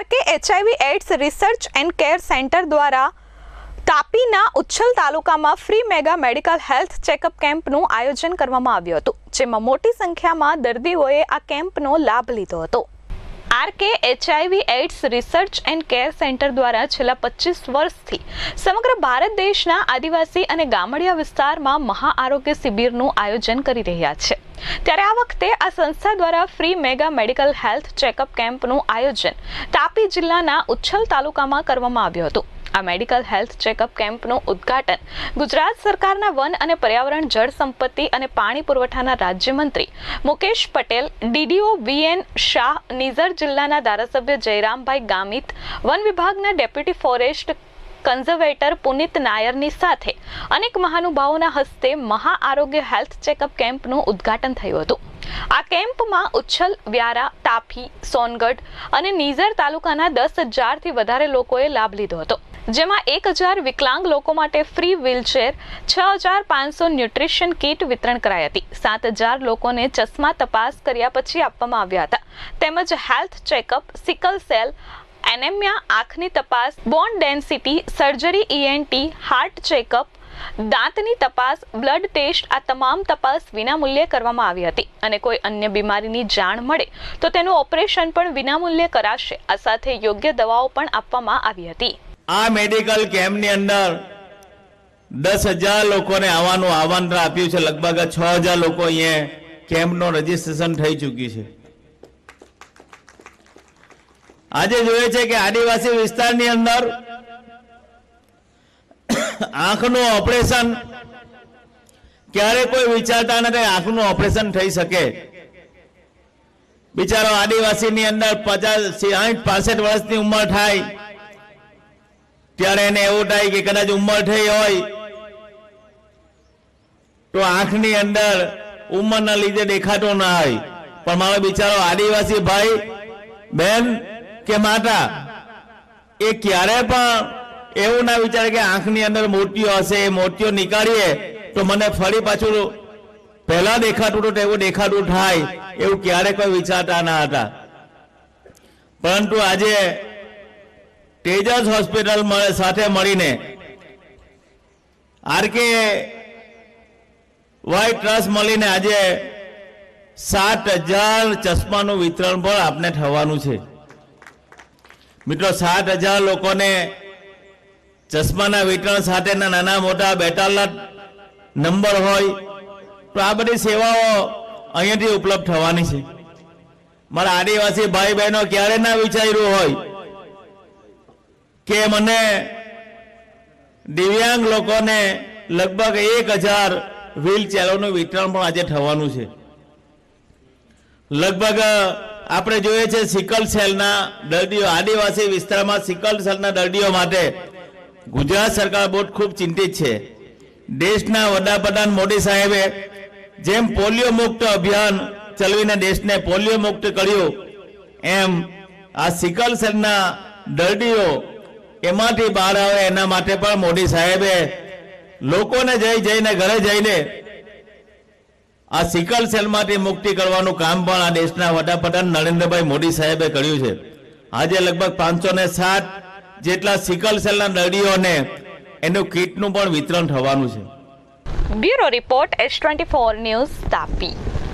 RK HIV AIDS research and care centre દ્વારા તાપીના ઉચ્છલ તાલુકામાં free mega medical health checkup કેમ્પનું આયોજન કરવામાં આવ્યું હતું, જેમાં મોટી સંખ્યામાં દર્દીઓએ આ કેમ્પનો લાભ લીધો હતો. RK HIV AIDS research and care centre દ્વારા છેલ્લા પચીસ વર્ષથી સમગ્ર ભારત દેશના આદિવાસી અને ગામડિયા વિસ્તારમાં મહાઆરોગ્ય શિબિરનું આયોજન કરી રહ્યા છે. ત્યારે આ વખતે આ સંસ્થા દ્વારા free mega medical health checkup કેમ્પનું આયોજન તાપી જિલ્લાના ઉચ્છલ તાલુકામાં કરવામાં આવ્યું હતું. આ મેડિકલ હેલ્થ ચેકઅપ કેમ્પનું ઉદ્ઘાટન ગુજરાત સરકારના વન અને પર્યાવરણ જળ સંપત્તિ અને પાણી પુરવઠાના રાજ્યમંત્રી મુકેશ પટેલ, ડીડીઓ વીએન શાહ, નિઝર જિલ્લાના ધારાસભ્ય જયરામભાઈ ગામિત, વન વિભાગના ડેપ્યુટી ફોરેસ્ટ કન્ઝર્વેટર પુનિત નાયરની સાથે અનેક મહાનુભાવોના હસ્તે મહાઆરોગ્ય હેલ્થ ચેકઅપ કેમ્પનું ઉદ્ઘાટન થયું હતું. આ કેમ્પમાં ઉચ્છલ, વ્યારા, તાપી, સોનગઢ અને નીઝર તાલુકાના દસ હજારથી વધારે લોકોએ લાભ લીધો હતો. જેમાં એક હજાર વિકલાંગ લોકો માટે ફ્રી વ્હીલચેર, છ હજાર પાંચસો ન્યુટ્રિશન કીટ વિતરણ કરાઈ હતી. સાત હજાર લોકોને ચશ્મા તપાસ કર્યા પછી આપવામાં આવ્યા હતા. તેમજ health checkup, sickle cell anaemia, આંખની તપાસ, bone density, surgery ENT heart checkup, દાંતની તપાસ, બ્લડ ટેસ્ટ, આ તમામ તપાસ વિનામૂલ્યે કરવામાં આવી હતી. અને કોઈ અન્ય બીમારીની જાણ મળે તો તેનું ઓપરેશન પણ વિનામૂલ્યે કરાશે. આ સાથે યોગ્ય દવાઓ પણ આપવામાં આવી હતી. આ મેડિકલ કેમ્પની અંદર દસ હજાર લોકોને આવવાનું આમંત્રણ આપ્યું છે. લગભગ છ હજાર લોકો અહીંયા કેમ્પનો રજીસ્ટ્રેશન થઈ ચૂક્યું છે. આજે જોઈએ છે કે આદિવાસી વિસ્તારની અંદર આંખનું ઓપરેશન ક્યારે કોઈ વિચારતા નથી આંખનું ઓપરેશન થઈ શકે. બિચારો આદિવાસીની અંદર પચાસ સાઠ પાસઠ વર્ષની ઉંમર થાય, ત્યારે એને એવું થાય કે કદાચ ઉંમર થઈ હોય, તો આંખની અંદર ઉંમરના લીધે દેખાતો ના હોય. પણ મારો બિચારો આદિવાસી ભાઈ, બેન કે માતા, એ ક્યારે પણ એવું ના વિચારે કે આંખની અંદર મોતીઓ હશે એ મોતીઓ નીકાળીએ, તો મને ફરી પાછું પહેલા દેખાતું હતું એવું દેખાતું થાય, એવું ક્યારે કોઈ વિચારતા ના હતા. પરંતુ આજે તેજસ હોસ્પિટલ સાથે મળીને આરકે વાય ટ્રસ્ટ મળીને આજે સાત હજાર ચશ્માનું વિતરણ પણ આપને થવાનું છે. મિત્રો, સાત હજાર લોકોને ચશ્માના વિતરણ સાથેના નાના મોટા બેતાલાત નંબર હોય, તો આ બધી સેવાઓ અહીંયાથી ઉપલબ્ધ થવાની છે. મારા આદિવાસી ભાઈ બહેનો ક્યારે ના વિચાર્યું હોય કે મને દિવ્યાંગ લોકોને લગભગ એક હજાર વ્હીલચેરોનું વિતરણ પણ આજે થવાનું છે. લગભગ આપણે જોઈએ છે સિકલ સેલના દર્દીઓ, આદિવાસી વિસ્તારમાં સિકલ સેલના દર્દીઓ માટે ગુજરાત સરકાર બહુ ખૂબ ચિંતિત છે. દેશના વડાપ્રધાન મોદી સાહેબે જેમ પોલિયો મુક્ત અભિયાન ચલાવીને દેશને પોલિયો મુક્ત કર્યું, એમ આ સિકલ સેલના દર્દીઓ એમાંથી બહાર આવે એના માટે પણ મોદી સાહેબે લોકોને જઈ જઈને, ઘરે જઈને આ સિકલ સેલમાંથી મુક્તિ કરવાનું કામ પણ આ દેશના વડાપ્રધાન નરેન્દ્રભાઈ મોદી સાહેબે કર્યું છે. આજે લગભગ પાંચસો ને સાત જેટલા સિકલ સેલના દર્દીઓને એનું કીટનું પણ વિતરણ થવાનું છે. Bureau report S twenty four news Tapi.